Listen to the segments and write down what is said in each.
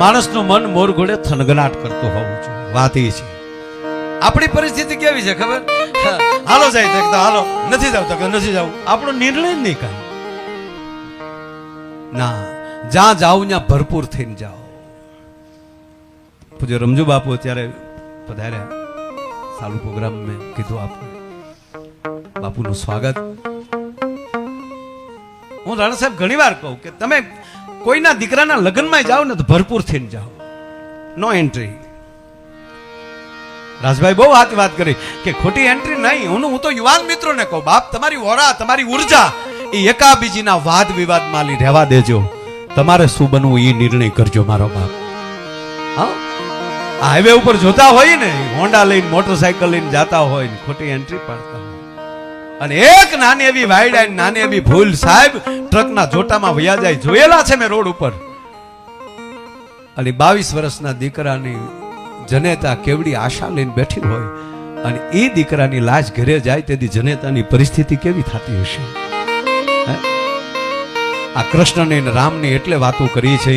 માણસનું મન મોરઘોડે થનગનાટ કરતું હોવું જોઈએ. વાત એ છે. આપણી પરિસ્થિતિ કેવી છે ખબર? હાલો જાય તો હાલો. નથી જાવ તો કે નથી જવું? આપણો નિર્ણય જ નહીં કાંઈ. ના, જ્યાં જાવ ત્યાં ભરપૂર થઈને જાઓ. પૂજ્ય રમજુ બાપુ, અત્યારે પધાર્યા. સારું પ્રોગ્રામ મેં કીધું આપને. બાપુનું સ્વાગત. હું રાણા સાહેબ ઘણી વાર કહું કે તમે કોઈના દીકરાના લગ્નમાં જાઓ ને તો ભરપૂર થઈને જાઓ. નો એન્ટ્રી રાજભાઈ બહુ હાથ વાત કરી કે ખોટી એન્ટ્રી નહીં. હું હું તો યુવાન મિત્રોને કહું, બાપ તમારી ઓરા તમારી ઊર્જા, એ એકાબીજીના વાદ વિવાદમાં લી રહેવા દેજો. તમારે શું બનવું એ નિર્ણય કરજો મારો બાપ. હા? હાઈવે ઉપર જોતા હોય ને, હોન્ડા લઈને મોટરસાયકલ લઈને જાતા હોય ખોટી એન્ટ્રી પાડતા હોય. અને એક નાની એવી વાયડા નાની એવી ભૂલ સાહેબ ટ્રકના જોટામાં વયા જાય, જોયેલા છે મેં રોડ ઉપર. અને બાવીસ વર્ષના દીકરાની જનેતા કેવડી આશા લઈને બેઠી હોય અને એ દીકરાની લાશ ઘરે જાય તેથી જનેતાની પરિસ્થિતિ કેવી થતી હશે? આ કૃષ્ણને અને રામની એટલે વાતો કરી છે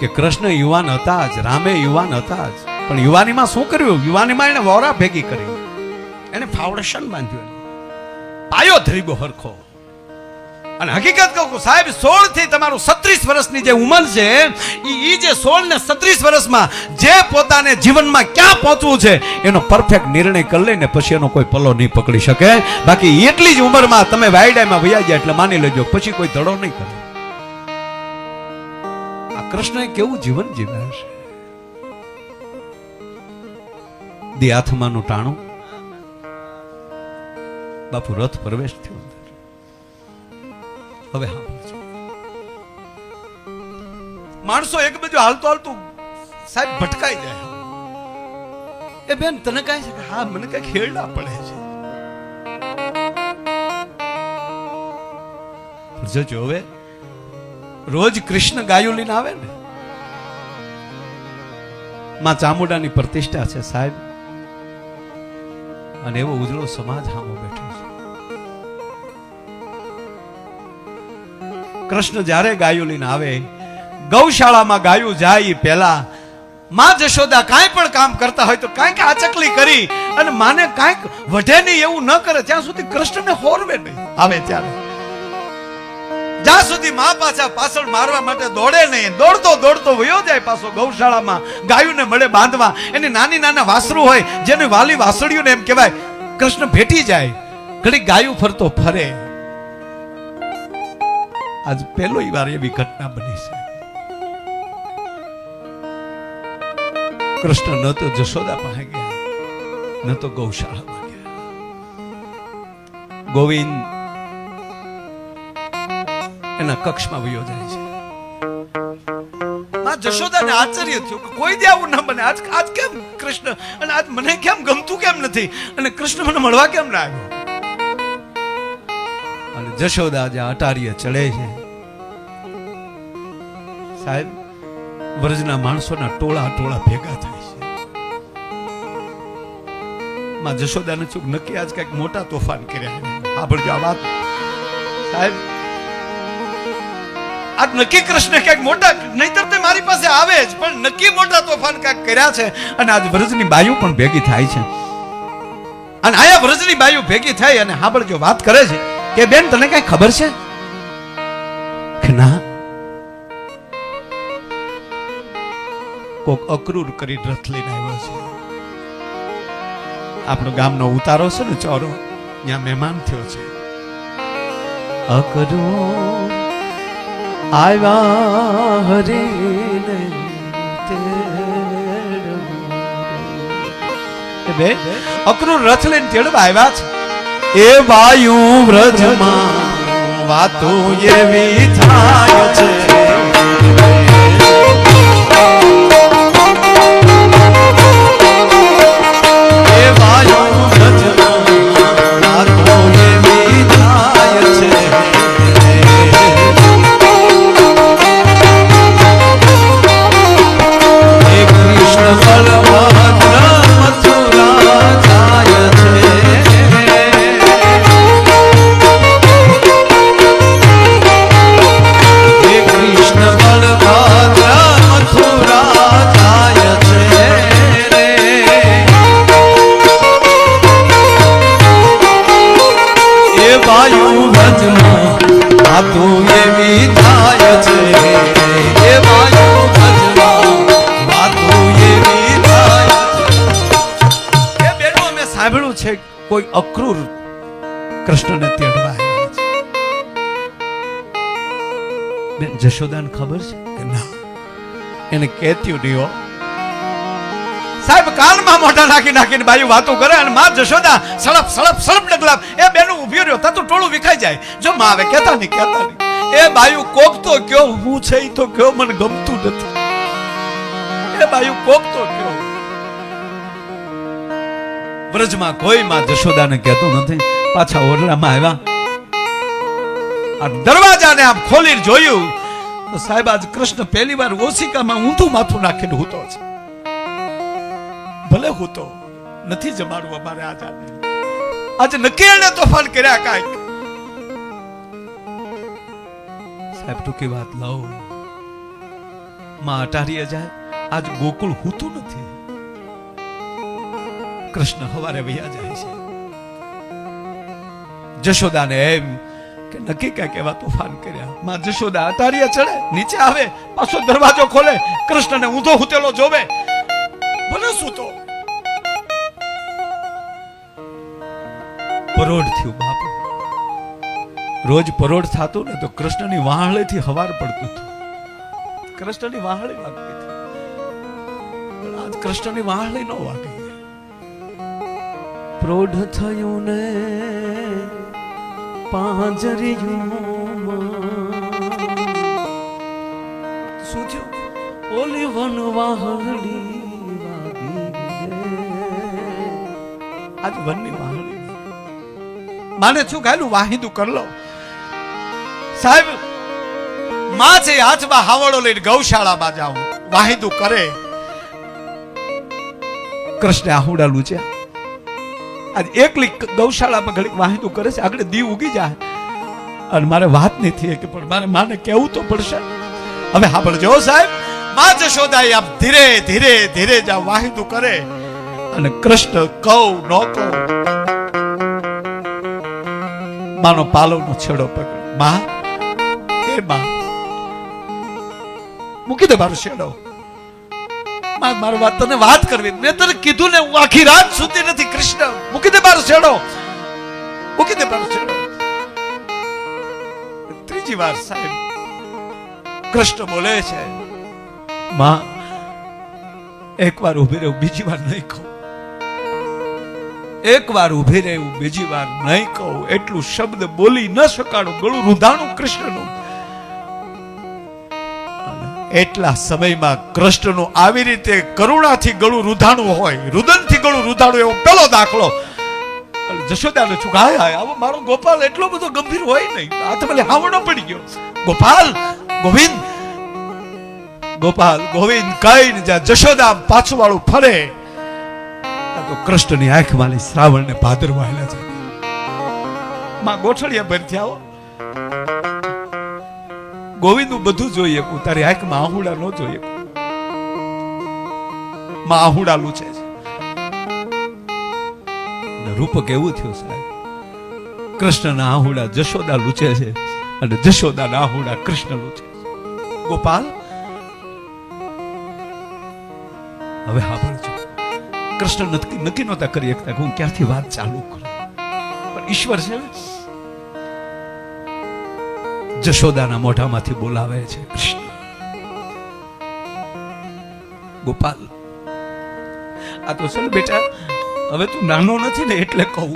કે કૃષ્ણ યુવાન હતા જ, રામે યુવાન હતા જ. પણ યુવાનીમાં શું કર્યું? યુવાનીમાં એને વોરા ભેગી કરી. એને ફાઉન્ડેશન બાંધ્યું પાયો ધરીબો હરખો. અને હકીકત કહું સાહેબ સોળથી તમારું સત્રીસ વર્ષની જે ઉંમર છે, ઈ જે સોળ ને સત્રીસ વર્ષમાં જે પોતાને જીવનમાં ક્યાં પહોંચવું છે, એનો પરફેક્ટ નિર્ણય કરી લઈને પછી એનો કોઈ પલ્લો નહીં પકડી શકે. બાકી એટલી જ ઉંમરમાં તમે વાયડામાં વયા ગયા એટલે માની લેજો પછી કોઈ ધડો નહીં કરે. આ કૃષ્ણએ કેવું જીવન જીવ્યા છે દી આથમાનું ટાણું બાપુ રથ પ્રવેશ થયો હવે હા માણસો એક બાજુ હાલતું હાલતું સાહેબ ભટકાઈ જાય. એ બેન, તને કાંઈ છે કે? હા, મને કઈ ખેડના પડે છે. જોજો હવે. રોજ કૃષ્ણ ગાયો લઈને આવે ને. માં ચામુંડાની પ્રતિષ્ઠા છે સાહેબ. અને એવો ઉજળો સમાજ હામો બેઠો કૃષ્ણ જ્યારે ગાયો લઈને આવે, ગૌશાળામાં ગાયું જાય પહેલા, માં જશોદા કાંઈ પણ કામ કરતા હોય તો કાંઈક આચકલી કરી અને માને કાંઈક વઢે નહીં એવું ન કરે, ત્યાં સુધી કૃષ્ણને હોરવે નહીં. આવે ત્યારે. જ્યાં સુધી મા પાછા પાછળ મારવા માટે દોડે નહીં, દોડતો દોડતો વયો જાય પાછો ગૌશાળામાં, ગાયુંને મળે બાંધવા. એની નાની નાના વાસરું હોય, જેને વાલી વાસળીઓને એમ કહેવાય, કૃષ્ણ ભેટી જાય, ઘડી ગાયું ફરતો ફરે. આજ પહેલો વાર એવી ઘટના બની છે. કૃષ્ણ ન તો જશોદા પાસે ગયા, ન તો ગૌશાળામાં ગયા. ગોવિંદ એના કક્ષમાં વયો જાય છે. માં જશોદાને આશ્ચર્ય થયું કે કોઈ દે આવું ન બને. આજ આજ કેમ કૃષ્ણ? અને આજ મને કેમ ગમતું કેમ નથી? અને કૃષ્ણ મને મળવા કેમ ના આવ્યો? જશોદા જ્યાં અટારીએ ચડે છે. સાહેબ, વ્રજના માણસોના ટોળા ટોળા ભેગા થાય છે. માં જશોદાને ચૂક નક્કી આજ કંઈક મોટા તોફાન કર્યા આ ભરજો આ વાત. સાહેબ, આજ નક્કી કૃષ્ણ ક્યાંક મોટા, નહીતર તે મારી પાસે આવે જ, પણ નક્કી મોટા તોફાન ક્યાંક કર્યા છે અને આજ વ્રજની બાયુ પણ ભેગી થાય છે. અને આયા વ્રજની બાયુ ભેગી થઈ અને હાંભળજો વાત કરે છે. કે બેન તને કઈ ખબર છે? કે ના. કોક અક્રૂર કરી રથ લઈને આવ્યો છે. આપણો ગામનો ઉતારો છે ને ચોરો ત્યાં મહેમાન થયો છે. અકરૂર આવ્યા તેડવા. બે અક્રૂર રથ લઈને તેડવા આવ્યા છે. એ વાયુ વ્રજમાં વાતો એવી થાય છે. કોઈ અક્રૂર કૃષ્ણને તેડવા આવ્યા છે. બેન જશોદાને ખબર છે? કે ના. એને કહેત્યું નહીં હો. સાહેબ કાનમાં મોઢા નાખી નાખીને બાયું વાતો કરે અને માં જશોદા સળપ સળપ સળપ ડગલાપ એ બેનું ઊભી રહ્યો. તા તો ટોળું વિખાઈ જાય. જો માં આવે કહેતા નહીં કહેતા નહીં. એ બાયું કોક તો કયો હું છે તો કયો મને ગમતું નથી. એ બાયું કોક તો કયો. વ્રજમાં કોઈ માં જશોદાને કહેતું નથી. પાછા ઓરડામાં આવ્યા. આ દરવાજાને આમ ખોલીને જોયું, તો સાહેબ આજ કૃષ્ણ પહેલી વાર ઓશિકામાં ઊંધું માથું નાખીને હૂતો છે. ભલે હૂતો, નથી જમાડવું અમારે આજ આજે નક્કી એને તોફાન કર્યા કાંઈક. સાહેબ, ટૂંકી વાત લઉં માં અટારીએ જાય. આજ ગોકુળ હૂતું નથી. કૃષ્ણ હવારે વૈયા જાય છે. જશોદાને એમ કે નક્કી કાંઈક કેવા તોફાન કર્યા. માં જશોદા અતારીએ ચડે, નીચે આવે, પાછો દરવાજો ખોલે, કૃષ્ણને ઊંધો હૂતેલો જોવે. ભલે સૂતો પરોઢ થયું બાપ. રોજ પરોઢ થતું ને તો કૃષ્ણની વાહળેથી હવાર પડતું હતું. કૃષ્ણની વાહળી વાગતી હતી. આજ કૃષ્ણની વાહળી ન વાગી. પ્રૌઢ થયું ને પાંજરિયું શું થયું? ઓલી વન વાહળી આજ વનની વાહળી માને શું ગાયલું વાહિંદુ કર લો. સાહેબ, માં છે હાથમાં હાવડો લઈને ગૌશાળામાં જાઉં. વાહિંદુ કરે. કૃષ્ણ આહુડાલું લૂચ્યા આજ એકલી ગૌશાળામાં ઘડીક વાહિંદુ કરે છે, આગળ દીવ ઉગી જાય. અને મારે વાત નથી કે પણ મારે માને કેવું તો પડશે. હવે સાંભળજો સાહેબમાં જશોદાઈ આપ ધીરે ધીરે ધીરે જ વાહિંદુ કરે. અને કૃષ્ણ કહું, નો કહું. માનો પાલવનો છેડો પકડમાં એ માં, મૂકી દે મારો છેડો. મારો વાત તને વાત કરવી. મેં તને કીધું ને, હું આખી રાત સુતી નથી. કૃષ્ણ, મૂકી દે મારો છેડો. મૂકી દે મારો છેડો. ત્રીજી વાર સાહેબ, કૃષ્ણ બોલે છે, માં, એક વાર ઊભી રહું બીજી વાર નહીં કહું. એક વાર ઊભી રહેવું, બીજી વાર નહીં કહું. એટલું શબ્દ બોલી ન શકાણું. ગળું રૂધાણું કૃષ્ણનું. એટલા સમયમાં કૃષ્ણનું આવી રીતે કરુણાથી ગળું રૂધાણું હોય, રુદનથી ગળું રૂધાણું એવો પેલો દાખલો. જશોદાને છું, હાય હાય, આવો મારો ગોપાલ એટલો બધો ગંભીર હોય નહીં. આ તો ભલે હાવણો પડી ગયો. ગોપાલ, ગોવિંદ ગોપાલ, ગોવિંદ કહીને જ્યાં જશોદા પાછું વાળું ફરે તો કૃષ્ણની આંખમાં શ્રાવણ ને ભાદરવા હેલા છે. માં ગોઠળિયા ભર થયા ગોવિંદનું બધું જોઈએ તારે તારી આંખમાં આહુડા ન જોઈએ માં આહુડા લૂછે છે રૂપ કેવું થયું સાહેબ કૃષ્ણના આહુડા જશોદા લૂછે છે અને જશોદાના આહુડા કૃષ્ણ છે. ગોપાલ હવે સાંભળજો કૃષ્ણ નક્કી નહોતા કરી શકતા હું ક્યાંથી વાત ચાલુ કરું. પણ ઈશ્વર છે ને, જશોદાના મોઢામાંથી બોલાવે છે કૃષ્ણ. ગોપાલ, આ તો ને બેટા, હવે તું નાનો નથી ને એટલે કહું.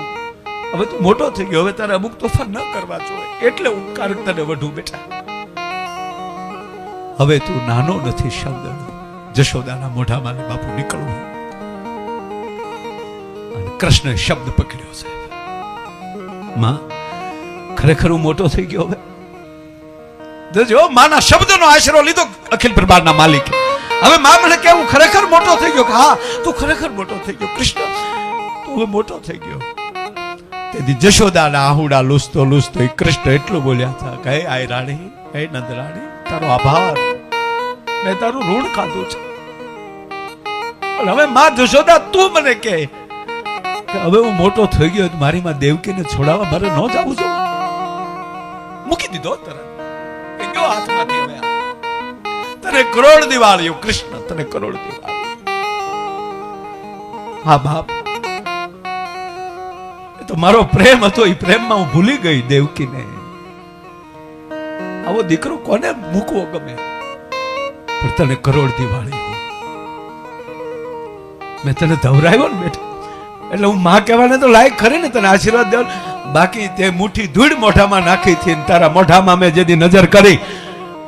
હવે તું મોટો થઈ ગયો, હવે તારે અમુક તોફાન ન કરવા જોઈએ. એટલે કારક તને વઢું બેટા. હવે તું નાનો નથી શબ્દ જશોદાના મોઢામાં બાપુ નીકળવું અને કૃષ્ણ શબ્દ પકડ્યો છે. માં, ખરેખર હું મોટો થઈ ગયો હવે? જો માના શબ્દનો આશરો લીધો અખિલ પ્રભારના માલિક. હવે મા મને કેવું ખરેખર મોટો થઈ ગયો કે હા, તું ખરેખર મોટો થઈ ગયો, કૃષ્ણ, તું હવે મોટો થઈ ગયો. તેથી જશોદાના આહુડા લૂસતો લૂસતો એ કૃષ્ણ એટલું બોલ્યા હતા કહે આય રાણી, હે નંદ રાણી, તારો આભાર. મેં તારું ઋણ ખાધું છે. હવે માં જશોદા, તું મને કે હવે હું મોટો થઈ ગયો મારી માં દેવકીને છોડાવવા મારે ન જવું જોઈએ. મૂકી દીધો તરત. એ ગયો હાથમાંથી તને કરોડ દિવાળીઓ કૃષ્ણ, તને કરોડ દિવાળી. હા, બાપ. તો મારો પ્રેમ હતો, એ પ્રેમમાં હું ભૂલી ગઈ દેવકીને. આવો દીકરો કોને મૂકવો ગમે? પણ તને કરોડ દિવાળી મેં તને ધવરાવ્યો ને બેટા. એટલે હું માં કહેવાને તો લાયક ખરી ને તને આશીર્વાદ દેવ બાકી તે મુઠ્ઠી ધૂળ મોઢામાં નાખી હતી તારા મોઢામાં મેં જેથી નજર કરી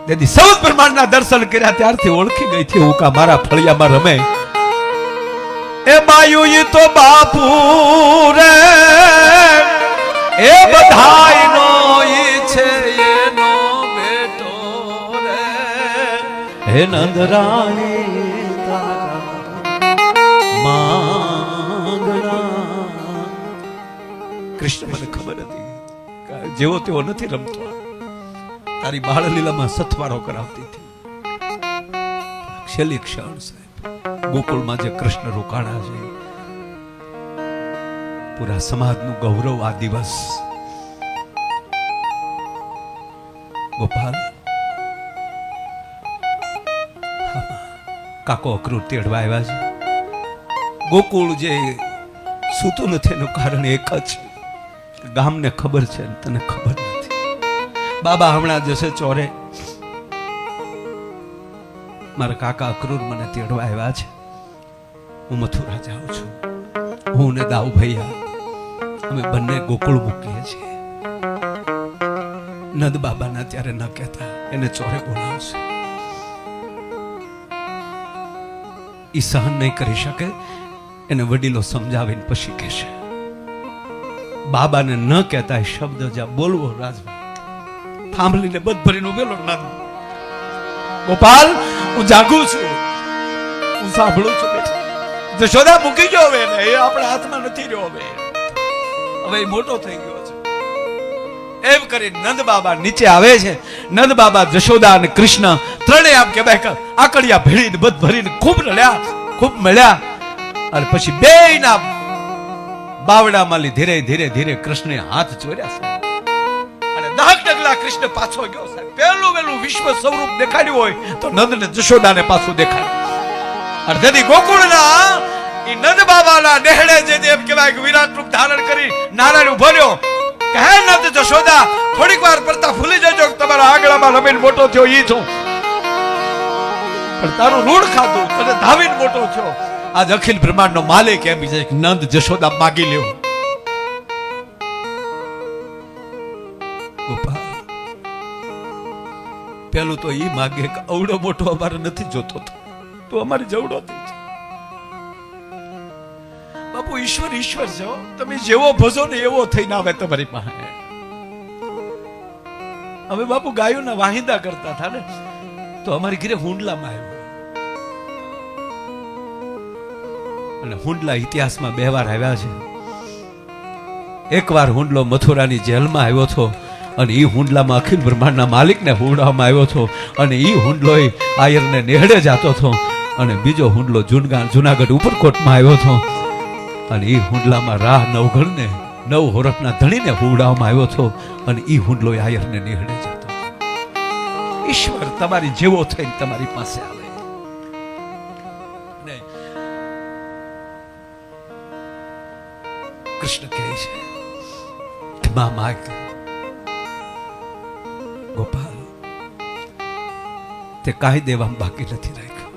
તેથી સૌ બ્રહ્માંડના દર્શન કર્યા, ત્યારથી ઓળખી ગઈ થી હું કા મારા ફળિયામાં રમે. એ બાયુ ઈ તો બાપુ રે, એ બધાયનો ઈ છે, એનો બેટો રે. હે નંદરાણી કૃષ્ણ મને ખબર હતી. જેવો તેવો નથી રમતો. તારી બાળ લીલામાં સથવારો કરાવતી હતી. છેલ્લી ક્ષણ સાહેબ, ગોકુળમાં જે કૃષ્ણ રોકાણા છે, પૂરા સમાજનું ગૌરવ આ દિવસ. ગોપાલ, કાકો અક્રૂર તેડવા આવ્યા છે. ગોકુળ જે સૂતું નથી એનું કારણ એક જ ગામને ખબર છે તને ખબર નથી. બાબા હમણાં જશે ચોરે. મારા કાકા અક્રૂર મને તેડવા આવ્યા છે. હું મથુરા જાઉં છું. હું ને દાઉ ભૈયા અમે બંને ગોકુળ મૂકીએ છીએ. નદ બાબાના ત્યારે ન કહેતા એને ચોરે બોલાવશે. ઈ સહન નહીં કરી શકે, એને વડીલો સમજાવીને પછી કહેશે. બાબાને ન કહેતા શબ્દ જ્યાં બોલવો રાજભાઈ થાંભલીને બધ ભરીને ઉભેલો નાદ ગોપાલ, હું જાગું છું. હું સાંભળું છું જશોદા, મૂકી ગયો હવે એ આપણા હાથમાં નથી રહ્યો હવે. હવે મોટો થઈ ગયો છે. એમ કરી નંદ બાબા નીચે આવે છે. નંદ બાબા, જશોદા અને કૃષ્ણ ત્રણે આમ કે આકડિયા ભેળીને બધ ભરીને ખૂબ રડ્યા, ખૂબ મળ્યા. અને પછી બેયના બાવડામાં ધીરે ધીરે ધીરે કૃષ્ણે હાથ ચોર્યા છે કૃષ્ણ પાછો ગયો સાહેબ. પહેલું પહેલું વિશ્વ સ્વરૂપ દેખાડ્યું હોય તો નંદને જશોદાને પાછું દેખાડ્યું. અને તેથી ગોકુળના એ નંદ બાબાના નેહડે જે એમ કહેવાય વિરાટ રૂપ ધારણ કરી નારાયણ ઊભો રહ્યો. કે નંદ જશોદા, થોડીક વાર પડતા ભૂલી જજો તમારા આગળમાં રમીને મોટો થયો, ઈ છું પણ તારું રૂડ ખાધું, તને ધાવીને મોટો થયો. આજ અખિલ બ્રહ્માંડનો માલિક એમ છે નંદ જશોદા માગી લ્યો. પેલું તો એ માગે કે અવડો મોટો અમારે નથી જોતો તો. અમારે જવડો છે બાપુ, ઈશ્વર ઈશ્વર છો તમે જેવો ભજો ને એવો થઈને આવે તમારી પાસે. હવે બાપુ ગાયોના વાહિંદા કરતા હતા ને, તો અમારી ઘરે હુંડલામાં આવ્યો. અને હુંડલા ઇતિહાસમાં બે વાર આવ્યા છે. એકવાર હુંડલો મથુરાની જેલમાં આવ્યો હતો અને એ હુંડલામાં અખિલ બ્રહ્માંડના માલિકને હુંડવામાં આવ્યો હતો અને એ હુંડલો આયરને નેહડે જતો હતો અને બીજો હુંડલો જુનગા જુનાગઢ ઉપરકોટમાં આવ્યો હતો. અને એ હુંડલામાં રાહ નવઘણને નવ હોરફના ધણીને હુંડાવવામાં આવ્યો હતો અને એ હુંડલો આયરને નેહડે જતો ઈશ્વર, તમારી જેવો થઈને તમારી પાસે આવે. કૃષ્ણ કહે છે ગોપાલ, તે કાંઈ દેવામાં બાકી નથી રાખ્યું.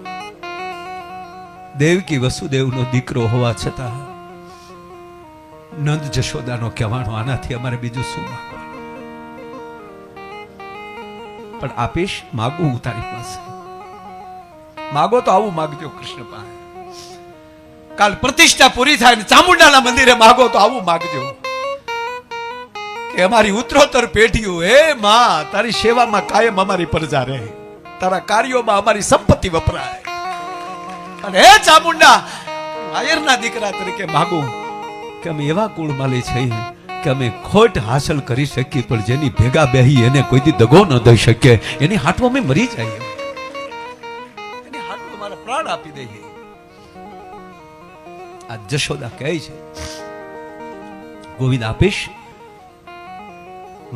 દેવકી વસુદેવનો દીકરો હોવા છતાં નંદ જશોદાનો કહેવાનો આનાથી અમારે બીજું શું પણ આપીશ માગું હું તારી પાસે. માગો તો આવું માગજો કૃષ્ણ પાસે. કાલ પ્રતિષ્ઠા પૂરી થાય ને ચામુંડાના મંદિરે માગો તો આવું માગજો. કે અમારી ઉત્તરોત્તર પેઢીઓ, હે માં, તારી સેવામાં કાયમ અમારી પ્રજા રહે. તારા કાર્યોમાં અમારી સંપત્તિ વપરાય. અને હે ચામુંડા, આયરના દીકરા તરીકે માગું કે અમે એવા કુળમાલી છીએ કે અમે ખોટ હાંસલ કરી શકીએ, પણ જેની ભેગા બેહી એને કોઈ દી દગો ન દઈ શકીએ એની હાથમાં અમે મરી જઈએ. એની હાથમાં મારા પ્રાણ આપી દઈએ. આ જશોદા કહે છે, ગોવિંદ આપીશ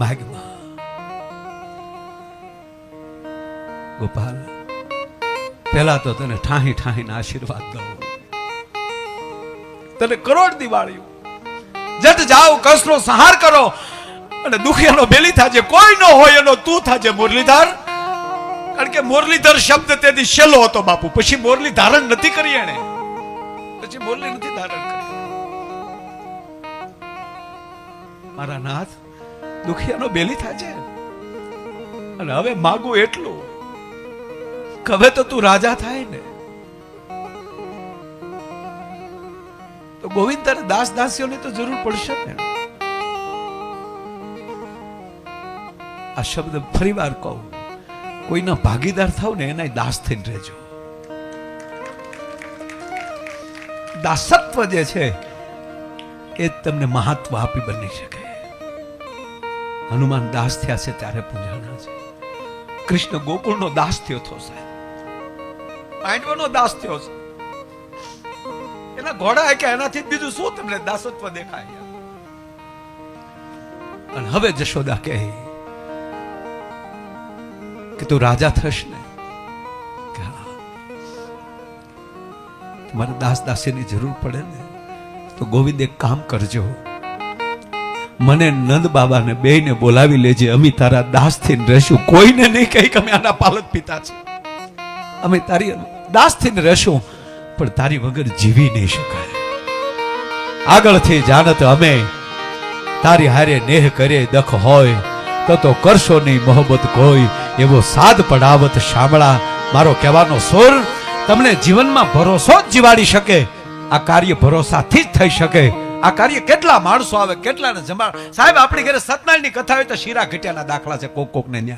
માગમાં ગોપાલ, પહેલા તો તને ઠાહી ઠાહીને આશીર્વાદ દઉં. તને કરોડ દિવાળીઓ. જટ જાઓ, કસનો સહાર કરો અને દુખિયાનો બેલી થાજે કોઈ ન હોય એનો તું થાજે મુરલીધર. કારણ કે મુરલીધર શબ્દ તેથી છેલ્લો હતો બાપુ, પછી મોરલી ધારણ નથી કરી એને પછી બોલને નથી ધારણ મારા નાથ, દુખિયાનો બેલી થાજે. અને હવે માગું એટલું. કવે તો તું રાજા થાય ને. તો ગોવિંદ તારે દાસ દાસીઓની તો જરૂર પડશે ને. આ શબ્દ ફરી વાર કહું. કોઈના ભાગીદાર થાવ ને એના દાસ થઈને રહેજો. દાસત્વ જે છે, એ તમને મહત્વ આપી બની શકે. હનુમાન દાસ થયા છે ત્યારે પૂજાના છે. કૃષ્ણ ગોકુળનો દાસ થયો હતો સાહેબ. પાંડવનો દાસ થયો છે. એના ઘોડા કે એનાથી બીજું શું તમને દાસત્વ દેખાય? અને હવે જશોદા કહે કે તું રાજા થશ ને. તમારે દાસ દાસીની જરૂર પડે ને, તો ગોવિંદ એક કામ કરજો. મને નંદ બાબાને બેયને બોલાવી લેજે, અમે તારા દાસ થઈને રહેશું. કોઈને નહીં કહી કે અમે આના પાલક પિતા છે અમે તારી દાસ થઈને રહેશું, પણ તારી વગર જીવી નહીં શકાય. આગળથી જાણત અમે, તારી હારે નેહ કરે, દખ હોય, તો તો કરશો નહીં મોહબત કોઈ. એવો સાદ પડાવત શામળા, મારો કહેવાનો સુર તમને જીવનમાં ભરોસો જ જીવાડી શકે. આ કાર્ય ભરોસાથી જ થઈ શકે. આ કાર્ય કેટલા માણસો આવે, કેટલાને જમાડ. સાહેબ, આપણી ઘરે સત્યનારાયણની કથા હોય તો શીરા ઘટ્યાના દાખલા છે. કોક કોક ને ન્યા.